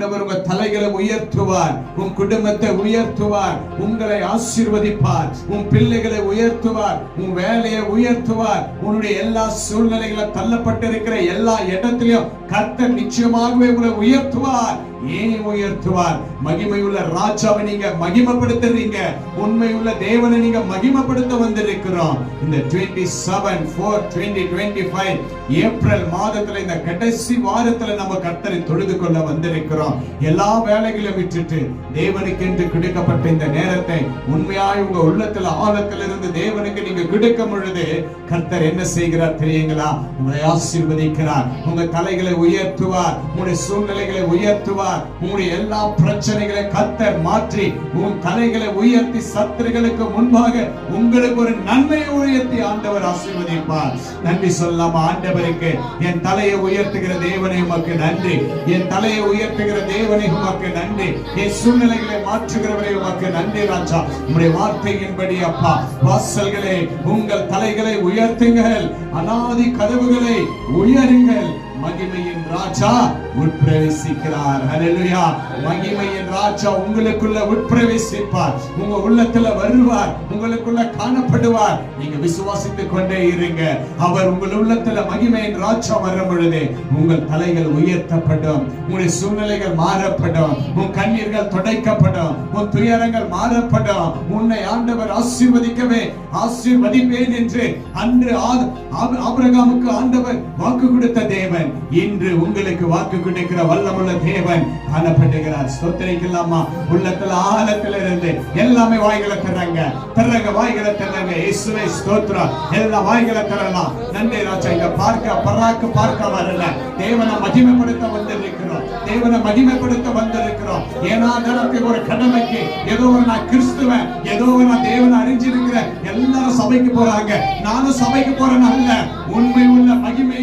ஆண்டவர் உங்க தலைகளை உயர்த்துவார். உன் குடும்பத்தை உயர்த்துவார். உங்களை ஆசீர்வதிப்பார். உன் பிள்ளைகளை உயர்த்துவார். உன் வேலையை உயர்த்துவார். உன்னுடைய எல்லா சூழ்நிலைகளை தள்ளப்பட்டிருக்கிற எல்லா இடத்திலையும் கர்த்தர் நிச்சயமாகவே உங்களை உயர்த்துவார். ஏன் உயர்த்துவார்? மகிமையுள்ள ராஜாவை நீங்க மகிமைப்படுத்துறீங்க. உண்மையுள்ள தேவனை நீங்க மகிமைப்படுத்த வந்திருக்கிறோம். இந்த 27 seven four twenty twenty five April மாதத்துல இந்த கடைசி வாரத்துல நம்ம கர்த்தரை தொழுது கொள்ள வந்திருக்கிறோம். எல்லா வேலைகளையும் விட்டுட்டு தேவனுக்கு என்று கிடைக்கப்பட்ட இந்த நேரத்தை உண்மையாய் உங்க உள்ளத்துல ஆழத்துல இருந்து தேவனுக்கு நீங்க கிடைக்கும் பொழுது கர்த்தர் என்ன செய்கிறார் தெரியுங்களா? உங்களை ஆசீர்வதிக்கிறார். உங்க தலைகளை உயர்த்துவார். உங்களுடைய சூழ்நிலைகளை உயர்த்துவார். உங்களுடைய எல்லா பிரச்சனைகளை கர்த்தர் மாற்றி உன் தலைகளை உயர்த்தி சத்துருகளுக்கு முன்பாக உங்களுக்கு ஒரு நன்மை உயர்த்தி ஆண்டவர் ஆசீர்வதிப்பார். நன்றி சொல்லாம ஆண்டவருக்கு என் தலையை உயர்த்துகிற தேவனை உமக்கு நன்றி. என் தலையை உயர்த்துகிற தேவனை உமக்கு நன்றி. என் சூழ்நிலைகளை மாற்றுகிறவரை உமக்கு நன்றி ராஜா. உங்களுடைய வார்த்தையின்படி அப்பா வாசல்களே உங்கள் தலைகளை உயர்த்துங்கள். அனாதி கதவுகளை உயருங்கள். மகிமையின் ராஜா உட்பிரவேசிக்கிறார். ஹalleluya மகிமையின் ராஜா உங்களுக்குள்ள உட்பிரவேசிப்பார். உங்க உள்ளத்துல வருவார். உங்களுக்குள்ள காணப்படுவார். நீங்க விசுவாசித்துக் கொண்டே இருங்க. அவர் உங்கள் உள்ளத்துல மகிமையின் ராஜா வரும் பொழுது உங்கள் தலைகள் உயர்த்தப்படும். உங்களுடைய சூழ்நிலைகள் மாறப்படும். உன் கண்ணீர்கள் துடைக்கப்படும். உன் துயரங்கள் மாறப்படும். உன்னை ஆண்டவர் ஆசீர்வதிக்கவே ஆசீர்வதிப்பேன் என்று அன்று ஆப- ஆபிரகாமுக்கு ஆண்டவர் வாக்கு கொடுத்த தேவன். இன்று உங்களுக்கு வாக்கு கொடுக்கிற வல்லமுள்ள தேவன் காணப்பட்டுகிறார். ஸ்தோத்திரிக்கலாமா உள்ளத்துல ஆழத்துல இருந்து எல்லாமே வாய்களை தர்றாங்க. தர்றாங்க வாய்களை தர்றாங்க. இயேசுவே ஸ்தோத்ரா. எல்லா வாய்களை தரலாம். நன்றி ராஜா. இங்க பார்க்க பராக்கு பார்க்க வரல. தேவனை மகிமைப்படுத்த வந்திருக்கிறோம். தேவனை மகிமைப்படுத்த வந்திருக்கிறோம். ஏன்னா எனக்கு ஒரு கடமைக்கு ஏதோ ஒரு நான் கிறிஸ்துவன் ஏதோ ஒரு நான் தேவனை அறிஞ்சிருக்கிறேன் எல்லாரும் சபைக்கு போறாங்க. நானும் சபைக்கு போறேன் அல்ல. உண்மை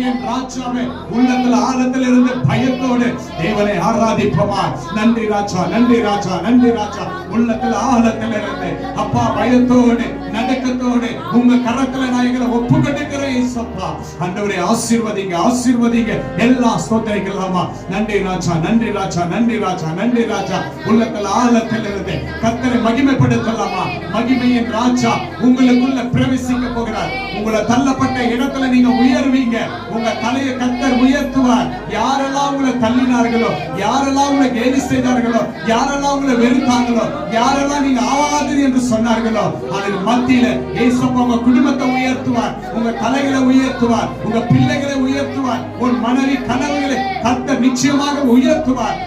என் ராஜாவே உள்ளத்துல ஆழத்துல இருந்து பயத்தோடு தேவனை ஆராதிப்போமா நன்றி ராஜா நன்றி ராஜா நன்றி ராஜா. உள்ளத்துல ஆழத்துல இருந்து அப்பா பயத்தோடு இயக்கத்தோடு உங்க கரத்துல நான் எங்களை ஒப்பு கொடுக்கிறேன் ஏசப்பா. ஆண்டவரே ஆசீர்வதிங்க ஆசீர்வதிங்க. எல்லா ஸ்தோத்திரிக்கலாமா நன்றி ராஜா நன்றி ராஜா நன்றி ராஜா நன்றி ராஜா. உள்ளத்துல ஆழத்தில் இருந்து கத்தரை மகிமைப்படுத்தலாமா? மகிமையின் ராஜா உங்களுக்குள்ள பிரவேசிக்க போகிறார். உங்களை தள்ளப்பட்ட இடத்துல நீங்க உயர்வீங்க. உங்க தலையை கத்தர் உயர்த்துவார். யாரெல்லாம் உங்களை தள்ளினார்களோ யாரெல்லாம் உங்களை கேலி செய்தார்களோ யாரெல்லாம் உங்களை வெறுத்தாங்களோ யாரெல்லாம் நீங்க ஆவாது என்று சொன்னார்களோ அதில் மத்தியில ஏசப்பா உங்க குடும்பத்தை உயர்த்துவார் உங்க தலைகளை உயர்த்துவார் உங்க பிள்ளைகளை உயர்த்துவார் உன் மனைவி கனவுகளை கத்த நிச்சயமாக உயர்த்துவார்.